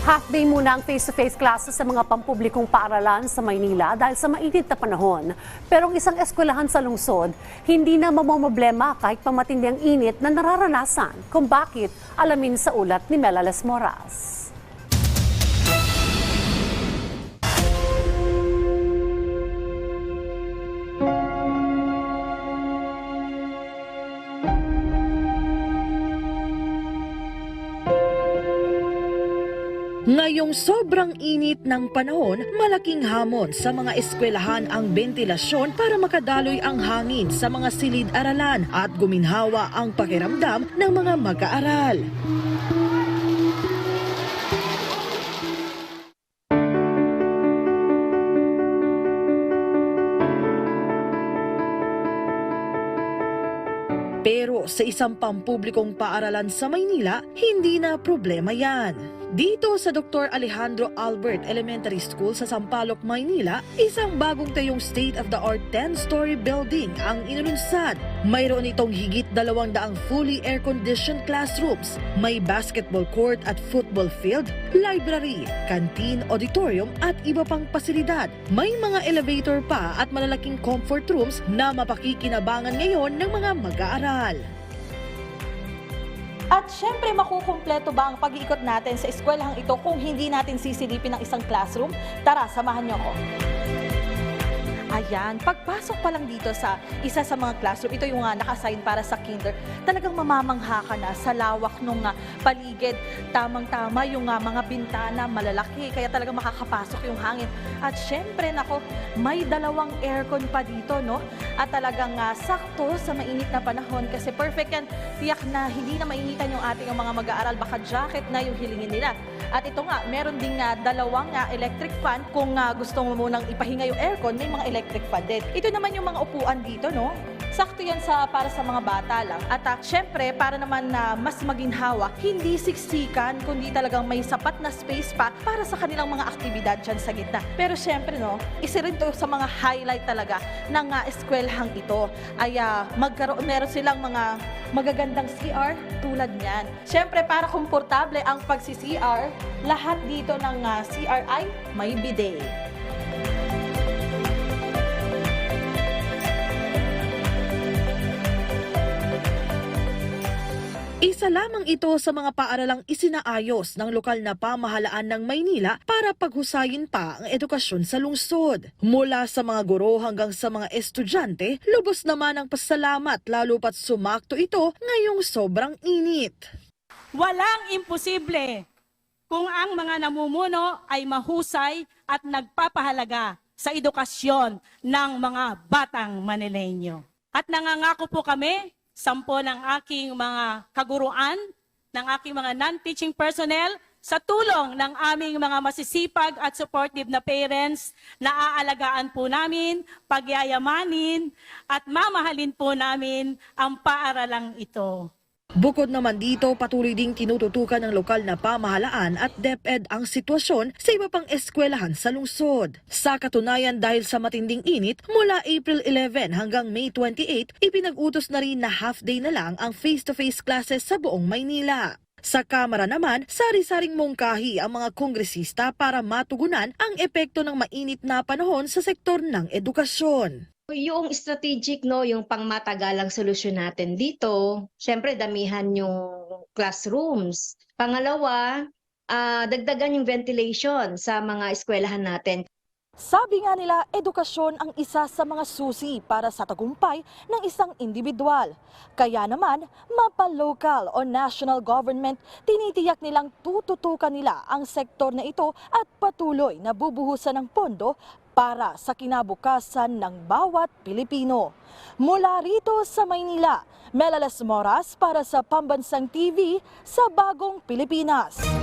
Half day muna ang face-to-face classes sa mga pampublikong paaralan sa Maynila dahil sa mainit na panahon. Pero ang isang eskwelahan sa lungsod, hindi na mamomblema kahit pamatindi ang init na nararanasan. Kung bakit, alamin sa ulat ni Melales Moras. Ngayong sobrang init ng panahon, malaking hamon sa mga eskwelahan ang bentilasyon para makadaloy ang hangin sa mga silid-aralan at guminhawa ang pakiramdam ng mga mag-aaral. Pero sa isang pampublikong paaralan sa Maynila, hindi na problema yan. Dito sa Dr. Alejandro Albert Elementary School sa Sampaloc, Maynila, isang bagong tayong state-of-the-art 10-story building ang inununsad. Mayroon itong higit dalawang daang fully air-conditioned classrooms, may basketball court at football field, library, canteen, auditorium at iba pang pasilidad. May mga elevator pa at malalaking comfort rooms na mapakikinabangan ngayon ng mga mag-aaral. At syempre, makukumpleto ba ang pag-iikot natin sa eskwelahang ito kung hindi natin sisilipin ang isang classroom? Tara, samahan niyo ako. Ayan, pagpasok pa lang dito sa isa sa mga classroom, ito yung uh, naka-assign para sa kinder, talagang mamamangha ka na sa lawak ng paligid. Tamang-tama yung uh, mga bintana, malalaki, kaya talagang makakapasok yung hangin. At syempre, nako, may dalawang aircon pa dito, no? At talagang uh, sakto sa mainit na panahon kasi perfect yan. Tiyak na hindi na mainitan yung ating mga mag-aaral, baka jacket na yung hilingin nila. At ito nga, meron ding uh, dalawang uh, electric fan. Kung uh, gusto mo munang ipahinga yung aircon, may mga electric fan din. Ito naman yung mga upuan dito, no? Sakto yan sa, para sa mga bata lang. At uh, syempre, para naman na mas maginhawa, hindi siksikan, kundi talagang may sapat na space pa para sa kanilang mga aktibidad dyan sa gitna. Pero syempre, no, isa rin to sa mga highlight talaga ng uh, eskwelahang ito. Ay uh, magkaroon, meron silang mga magagandang CR tulad niyan. Syempre, para komportable ang pagsi-CR, lahat dito ng uh, CR ay may bidet. Isa lamang ito sa mga paaralang isinaayos ng lokal na pamahalaan ng Maynila para paghusayin pa ang edukasyon sa lungsod. Mula sa mga guro hanggang sa mga estudyante, lubos naman ang pasalamat lalo pat sumakto ito ngayong sobrang init. Walang imposible kung ang mga namumuno ay mahusay at nagpapahalaga sa edukasyon ng mga batang Manileño. At nangangako po kami, sampo ng aking mga kaguruan, ng aking mga non-teaching personnel, sa tulong ng aming mga masisipag at supportive na parents na aalagaan po namin, pagyayamanin at mamahalin po namin ang paaralang ito. Bukod naman dito, patuloy ding tinututukan ng lokal na pamahalaan at DepEd ang sitwasyon sa iba pang eskwelahan sa lungsod. Sa katunayan dahil sa matinding init, mula April 11 hanggang May 28, ipinag-utos na rin na half-day na lang ang face-to-face classes sa buong Maynila. Sa Kamara naman, sari-saring mungkahi ang mga kongresista para matugunan ang epekto ng mainit na panahon sa sektor ng edukasyon. Yung strategic, no, yung pangmatagalang solusyon natin dito, syempre damihan yung classrooms. Pangalawa, ah, dagdagan yung ventilation sa mga eskwelahan natin. Sabi nga nila, edukasyon ang isa sa mga susi para sa tagumpay ng isang individual. Kaya naman, mapa-local o national government, tinitiyak nilang tututukan nila ang sektor na ito at patuloy na bubuhusan ng pondo para sa kinabukasan ng bawat Pilipino. Mula rito sa Maynila, Melales Moras para sa Pambansang TV sa Bagong Pilipinas.